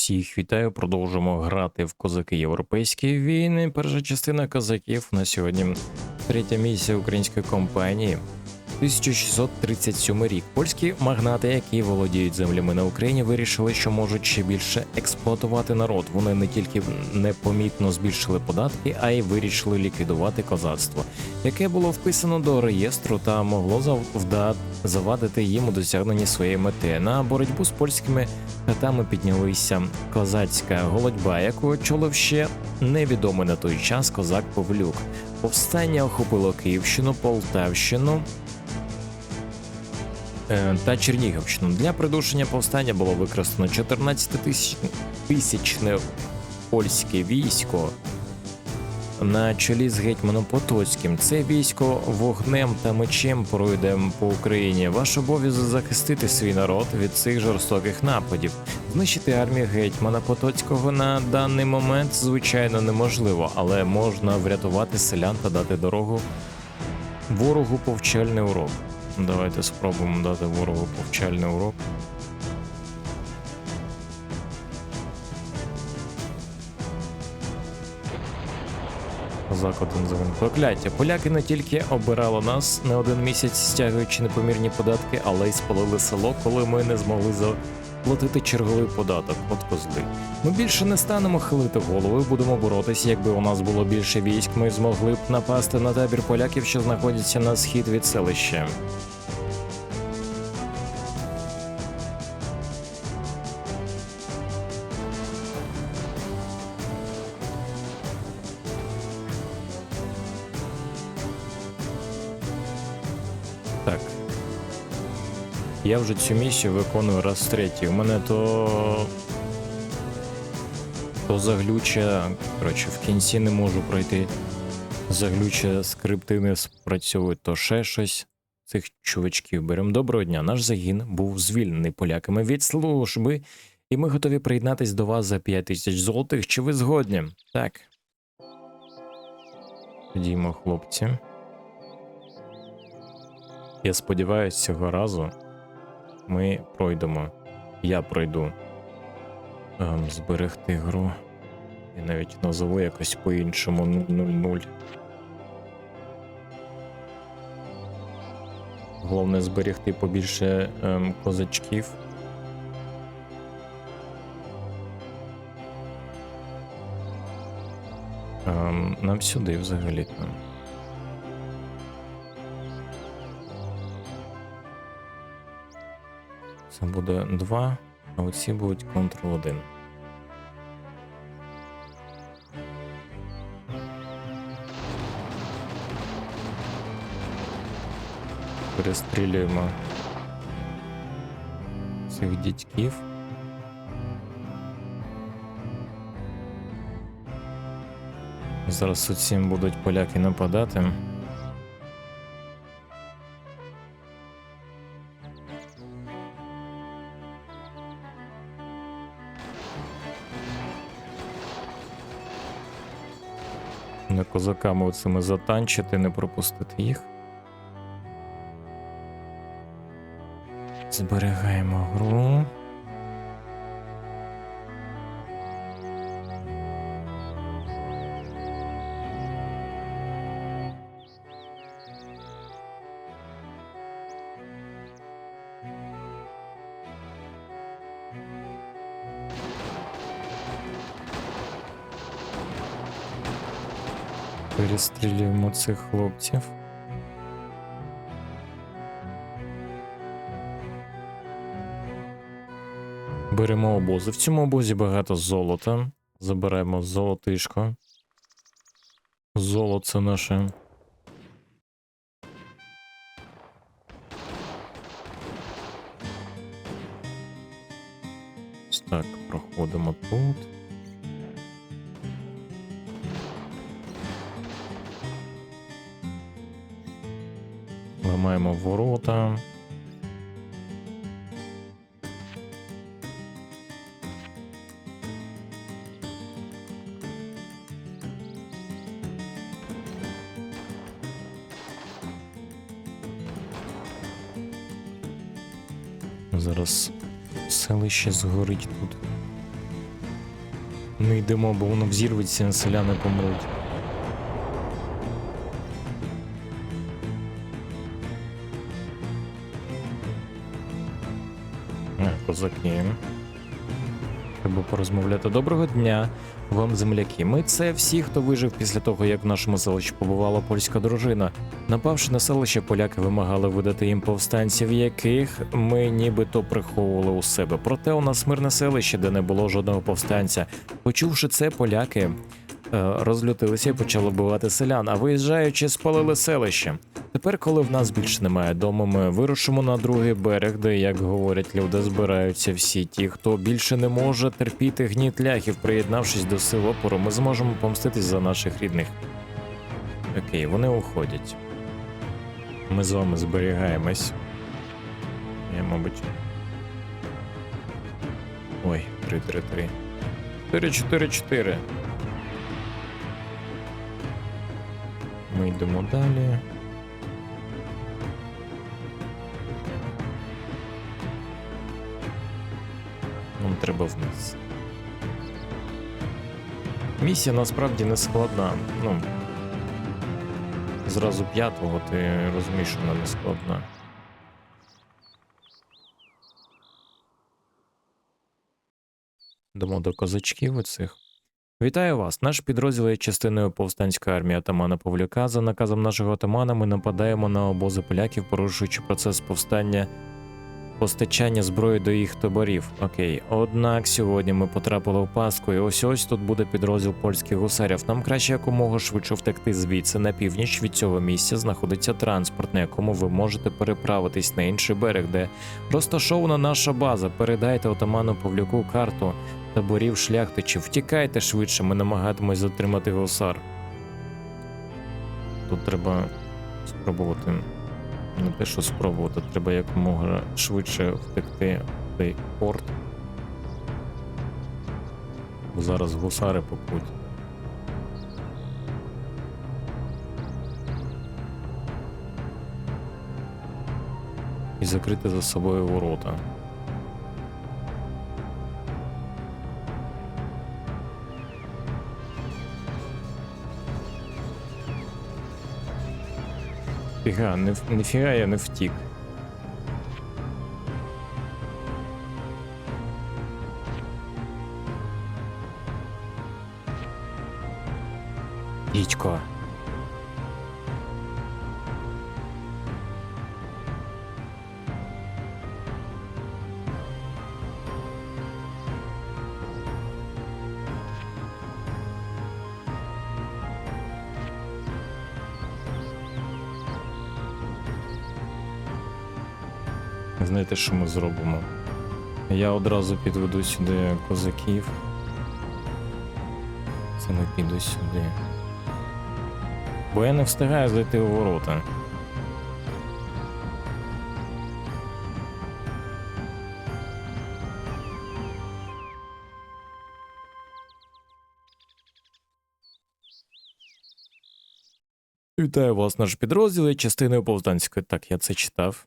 Всіх вітаю, продовжимо грати в козаки Європейські війни. Перша частина козаків на сьогодні. Третя місія української компанії. 1637 рік. Польські магнати, які володіють землями на Україні, вирішили, що можуть ще більше експлуатувати народ. Вони не тільки непомітно збільшили податки, а й вирішили ліквідувати козацтво, яке було вписано до реєстру та могло зав- вда- завадити їм у досягненні своєї мети. На боротьбу з польськими катами піднялися козацька голодьба, яку очолив ще невідомий на той час козак Павлюк. Повстання охопило Київщину, Полтавщину та Чернігівщину. Для придушення повстання було використано 14 тисяч тисячне польське військо. На чолі з гетьманом Потоцьким це військо вогнем та мечем пройде по Україні. Ваш обов'язок захистити свій народ від цих жорстоких нападів. Знищити армію гетьмана Потоцького на даний момент звичайно неможливо, але можна врятувати селян та дати дорогу ворогу повчальний урок. Давайте спробуємо дати ворогу повчальний урок. Козак один. Прокляття. Поляки не тільки обирали нас не один місяць, стягуючи непомірні податки, але й спалили село, коли ми не змогли заплатити черговий податок. От козли. Ми більше не станемо хилити голови, будемо боротися. Якби у нас було більше військ, ми змогли б напасти на табір поляків, що знаходяться на схід від селища. Я вже цю місію виконую раз третій. У мене то. То заглюча. Коротше, в кінці не можу пройти. Заглюча скрипти не спрацьовують, то ще щось. Цих чувачків беремо. Доброго дня. Наш загін був звільнений поляками від служби, і ми готові приєднатись до вас за 5 тисяч золотих. Чи ви згодні? Так. Ходімо, хлопці. Я сподіваюся, цього разу ми пройдемо. Я пройду ем, зберегти гру. Я навіть назову якось по-іншому 000. Головне зберегти побільше ем, козачків. Ем, нам сюди взагалі-то. Це буде 2, а оці будуть Ctrl 1. Перестрілюємо цих дідьків. Зараз усім будуть поляки нападати. Не козаками оцими затанчити, не пропустити їх. Зберігаємо гру. Перестрілюємо цих хлопців. Беремо обози. В цьому обозі багато золота. Забираємо золотишко. Золото наше. Так, проходимо тут. Ламаємо ворота. Зараз селище згорить тут. Не йдемо, бо воно взірветься, селяни помруть. Козаки. Треба порозмовляти. Доброго дня вам, земляки. Ми це всі, хто вижив після того, як в нашому селищі побувала польська дружина. Напавши на селище, поляки вимагали видати їм повстанців, яких ми нібито приховували у себе. Проте у нас мирне селище, де не було жодного повстанця. Почувши це, поляки е, розлютилися і почали вбивати селян, а виїжджаючи, спалили селище. Тепер, коли в нас більше немає дому, ми вирушимо на другий берег, де, як говорять люди, збираються всі ті, хто більше не може терпіти гніт ляхів, приєднавшись до сил опору, ми зможемо помститись за наших рідних. Окей, вони уходять. Ми з вами зберігаємось. Я, мабуть. Ой, 3-3-3. 4-4-4. Ми йдемо далі. Треба вниз. Місія насправді не складна. Ну. Зразу п'ятого ти розумієш, що вона не складна. Йдемо до козачків оцих. Вітаю вас! Наш підрозділ є частиною повстанської армії атамана Павлюка. За наказом нашого атамана ми нападаємо на обози поляків, порушуючи процес повстання постачання зброї до їх таборів. Окей, однак сьогодні ми потрапили в пастку, і ось ось тут буде підрозділ польських гусарів. Нам краще якомога швидше втекти звідси на північ від цього місця знаходиться транспорт, на якому ви можете переправитись на інший берег, де розташована наша база. Передайте отаману Павлюку карту таборів шляхтичів. Втікайте швидше, ми намагатимось затримати гусар. Тут треба спробувати не те, що спробувати, треба якомога швидше втекти в цей порт. Бо зараз гусари попуть. І закрити за собою ворота. Фіга, не, ніфіга я не втік. Дідько. Знаєте, що ми зробимо? Я одразу підведу сюди козаків. Це не піду сюди. Бо я не встигаю зайти у ворота. Вітаю вас, наш підрозділ є частиною повстанської. Так, я це читав.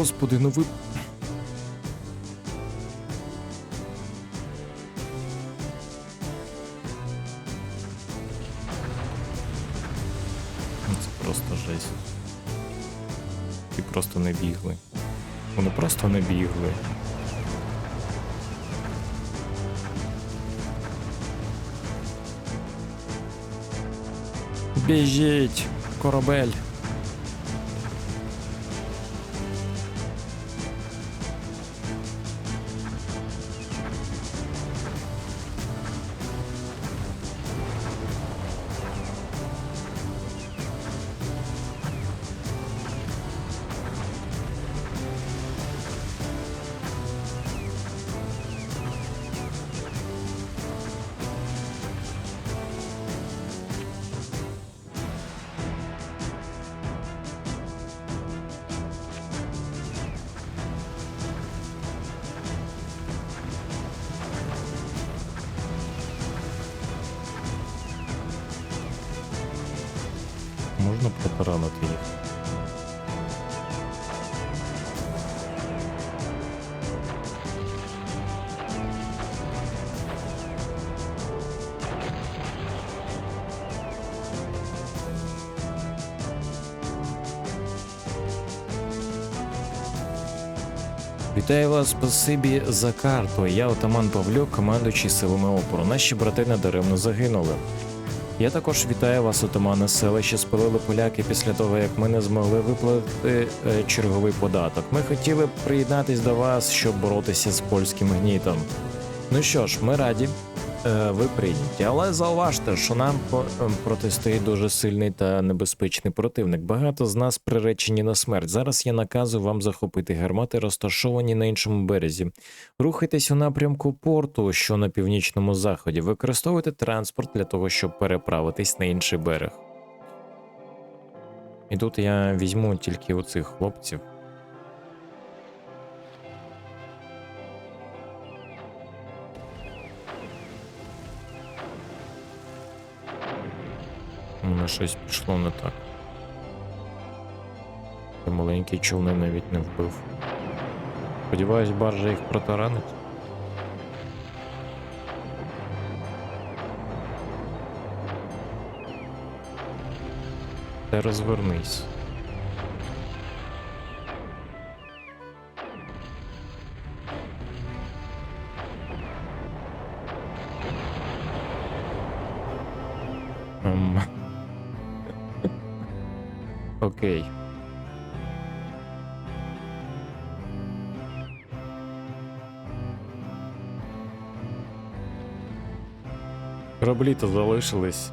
Господи, ну ви. Ну, Це просто жесть. І просто не бігли. Вони просто не бігли. Біжіть, корабель. Вітаю вас, спасибі за карту. Я отаман Павлюк, командуючий силами опору. Наші брати недаремно загинули. Я також вітаю вас, отамане селище спалили поляки після того, як ми не змогли виплатити е, черговий податок. Ми хотіли приєднатись до вас, щоб боротися з польським гнітом. Ну що ж, ми раді, ви прийняті, але зауважте, що нам е, протистоїть дуже сильний та небезпечний противник. Багато з нас приречені на смерть. Зараз я наказую вам захопити гармати, розташовані на іншому березі. Рухайтесь у напрямку порту, що на північному заході. Використовуйте транспорт для того, щоб переправитись на інший берег. І тут я візьму тільки оцих хлопців. Мене щось пішло не так. Цей маленький човни навіть не вбив. Сподіваюсь, баржа їх протаранить. Та розвернись. Кораблі то залишились.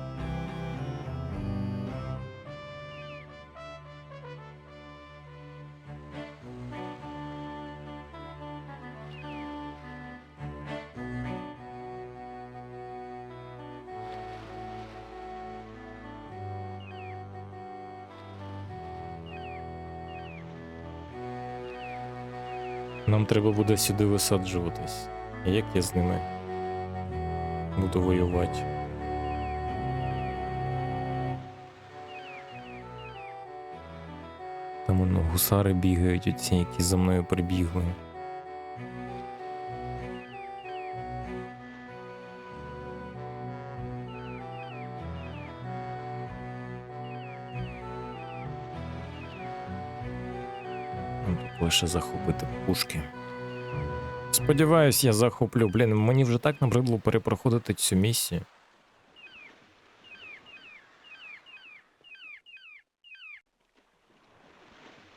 Нам треба буде сюди висаджуватись. Як я з ними буду воювати? Там воно гусари бігають, оці, які за мною прибігли. Лише захопити пушки. Сподіваюсь, я захоплю. Блін, мені вже так набридло перепроходити цю місію.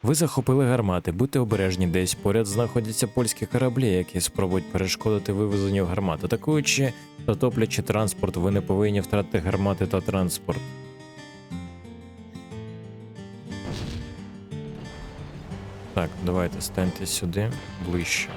Ви захопили гармати, будьте обережні десь. Поряд знаходяться польські кораблі, які спробують перешкодити вивезенню гармат. Атакуючи та топлячи транспорт, ви не повинні втратити гармати та транспорт. Так, давайте станьте сюди ближче.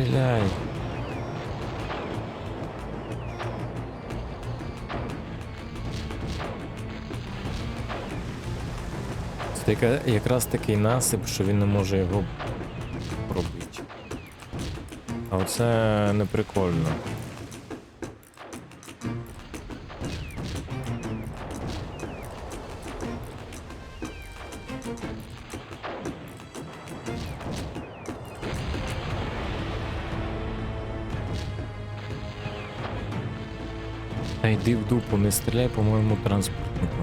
Стріляй. Це якраз такий насип, що він не може його пробити. А оце не Та йди в дупу, не стріляй по моєму транспортнику.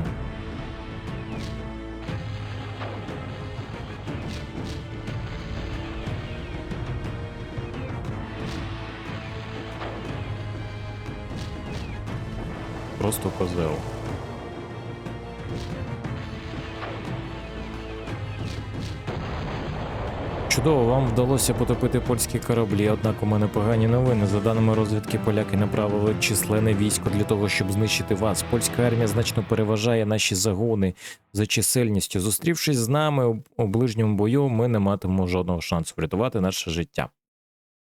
Просто козел. Чудово, вам вдалося потопити польські кораблі, однак у мене погані новини. За даними розвідки, поляки направили численне військо для того, щоб знищити вас. Польська армія значно переважає наші загони за чисельністю. Зустрівшись з нами у- ближньому бою, ми не матимемо жодного шансу врятувати наше життя.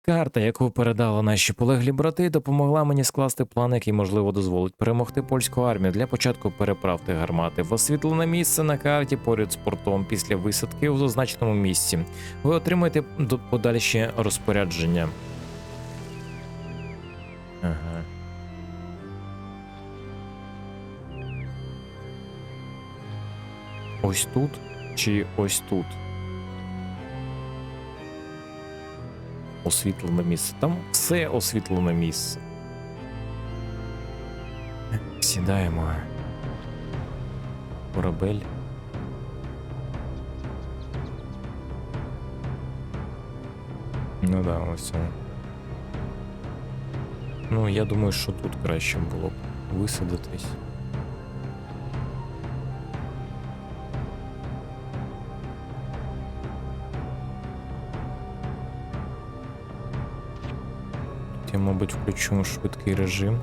Карта, яку передали наші полеглі брати, допомогла мені скласти план, який можливо дозволить перемогти польську армію. Для початку переправте гармати в освітлене місце на карті поряд з портом після висадки у зазначеному місці. Ви отримаєте подальші розпорядження. Ага. Ось тут чи ось тут? Освітлене місце. Там все освітлене місце. Сідаємо. Корабель. Ну да, ось. Ну, я думаю, що тут краще було б висадитись. Я, мабуть, включу швидкий режим.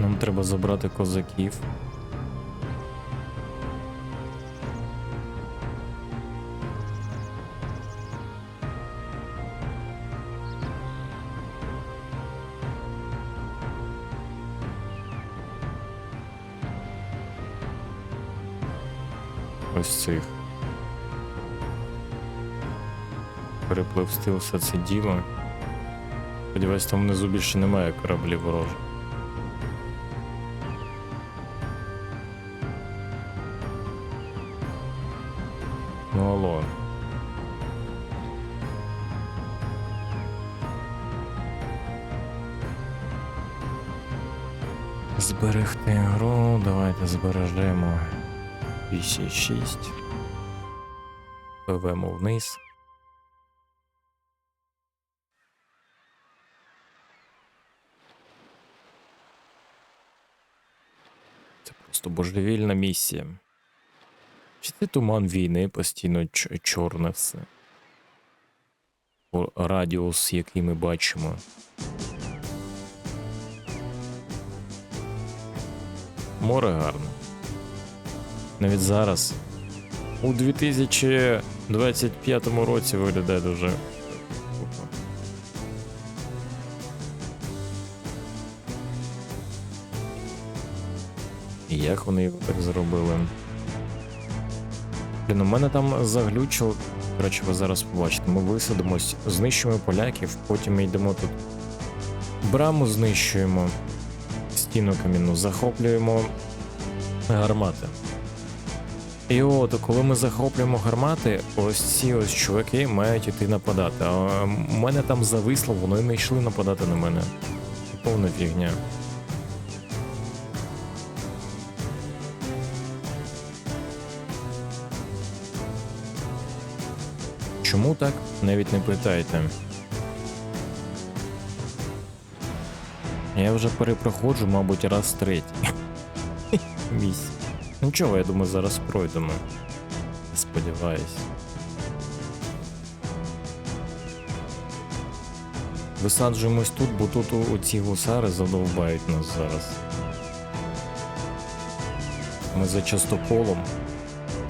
Нам треба забрати козаків. Перепливсти все це діло. Сподіваюсь, там внизу більше немає кораблів ворожих. Ну алло. Зберегти гру, давайте збережемо 206. Пливемо вниз. Це просто божевільна місія. Чи це туман війни постійно чорне все? Радіус, який ми бачимо. Море гарне. Навіть зараз. У 2025 році виглядає дуже. Як вони його так зробили? Блін, у мене там заглючило. Коротше, ви зараз побачите. Ми висадимось, знищуємо поляків, потім ми йдемо тут. Браму знищуємо, стіну камінну, захоплюємо гармати. І от, коли ми захоплюємо гармати, ось ці ось чуваки мають іти нападати. А мене там зависло, вони не йшли нападати на мене. Повна фігня. Чому так? Навіть не питайте. Я вже перепроходжу, мабуть, раз третій. Місць. Нічого, я думаю, зараз пройдемо. Сподіваюсь. Висаджуємось тут, бо тут у гусари задовбають нас зараз. Ми за частоколом.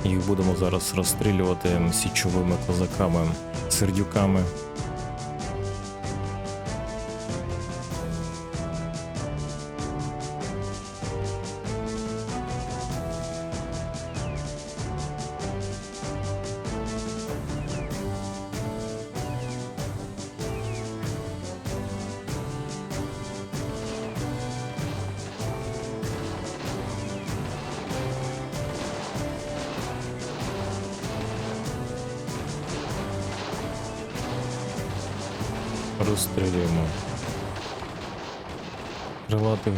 Їх будемо зараз розстрілювати січовими козаками, сердюками.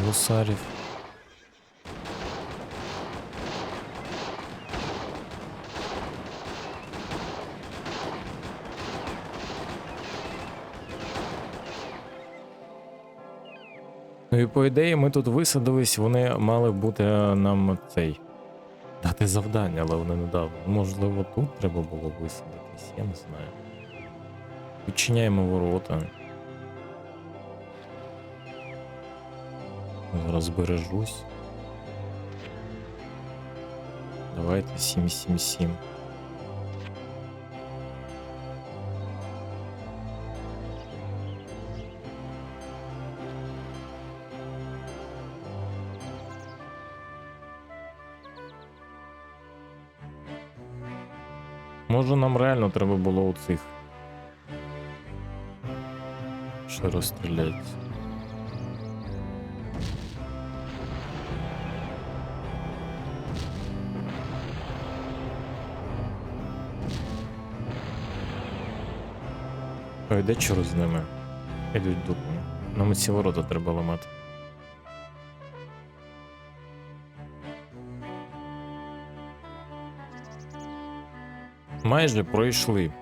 Гусарів. Ну і по ідеї ми тут висадились, вони мали бути нам цей. Дати завдання, але вони не дали. Можливо, тут треба було висадитись, я не знаю. Відчиняємо ворота. Зараз збережусь. Давайте 777. Може нам реально треба було у цих. Ще розстріляти. Ой, де чорт з ними? Ідуть дупу. Нам ці ворота треба ламати. Майже пройшли.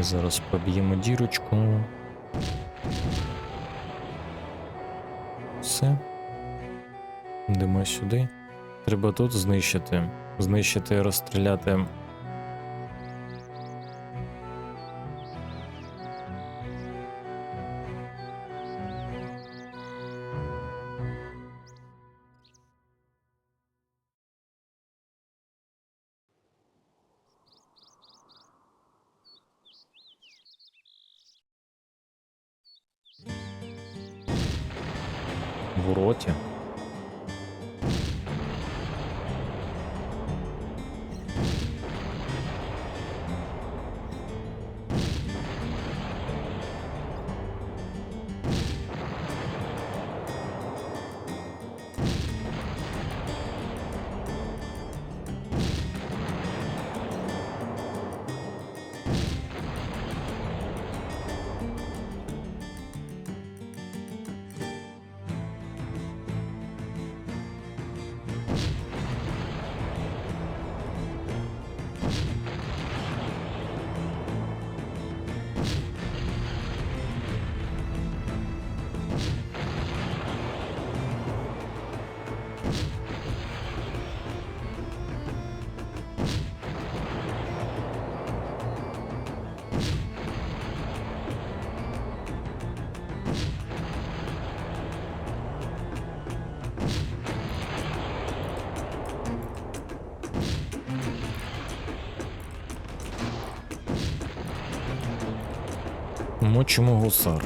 Зараз поб'ємо дірочку. Все. Йдемо сюди. Треба тут знищити. Знищити розстріляти. Мочимо гусар.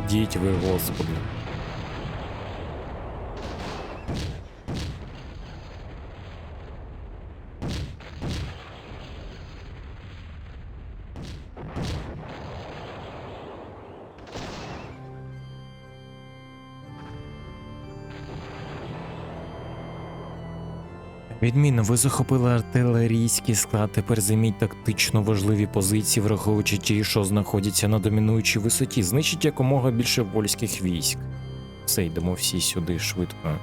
Да ви, господи. Відмінно, ви захопили артилерійський склад. Тепер займіть тактично важливі позиції, враховуючи ті, що знаходяться на домінуючій висоті. Знищіть якомога більше польських військ. Все, йдемо всі сюди швидко.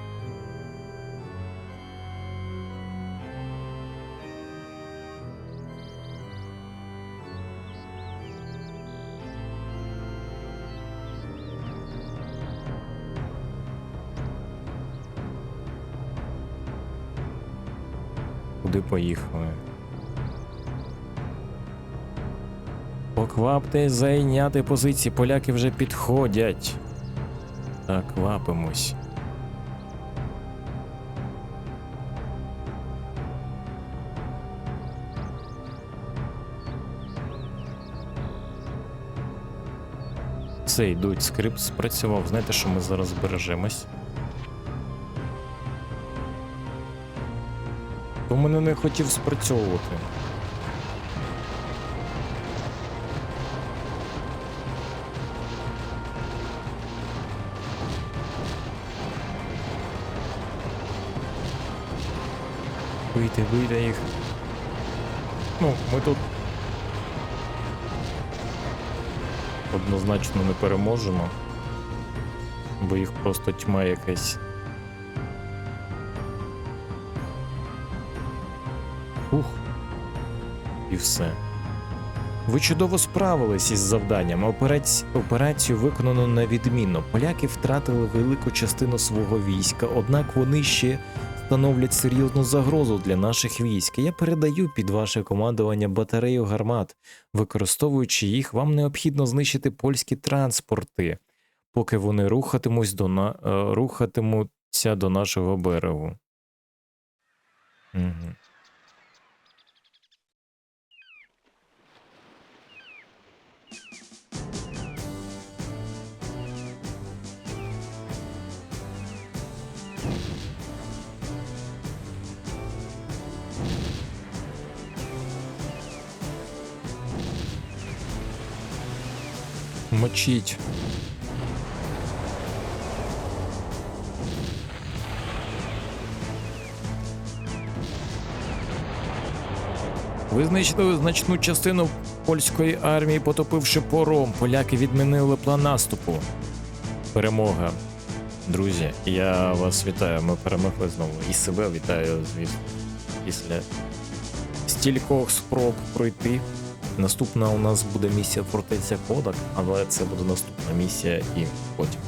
поїхали. Покваптесь зайняти позиції, поляки вже підходять. Так, вапимось. Це йдуть, скрипт спрацював. Знаєте, що ми зараз збережемось. Мене не хотів спрацьовувати. Вийти, вийде їх. Ну, ми тут однозначно не переможемо, бо їх просто тьма якась. Ух. І все. Ви чудово справились із завданням. Операці... Операцію виконано на відмінно. Поляки втратили велику частину свого війська, однак вони ще становлять серйозну загрозу для наших військ. Я передаю під ваше командування батарею гармат. Використовуючи їх, вам необхідно знищити польські транспорти, поки вони рухатимусь до на... е, рухатимуться до нашого берегу. Угу. Мочіть. Ви знищили значну частину польської армії, потопивши пором. Поляки відмінили план наступу. Перемога. Друзі, я вас вітаю. Ми перемогли знову. І себе вітаю, звісно. Після стількох спроб пройти. Наступна у нас буде місія Фортеця Кодак, але це буде наступна місія і потім.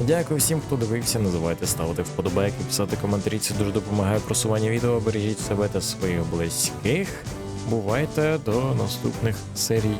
Дякую всім, хто дивився. Не забувайте ставити вподобайки, писати коментарі. Це дуже допомагає просуванню відео. Бережіть себе та своїх близьких. Бувайте до наступних серій.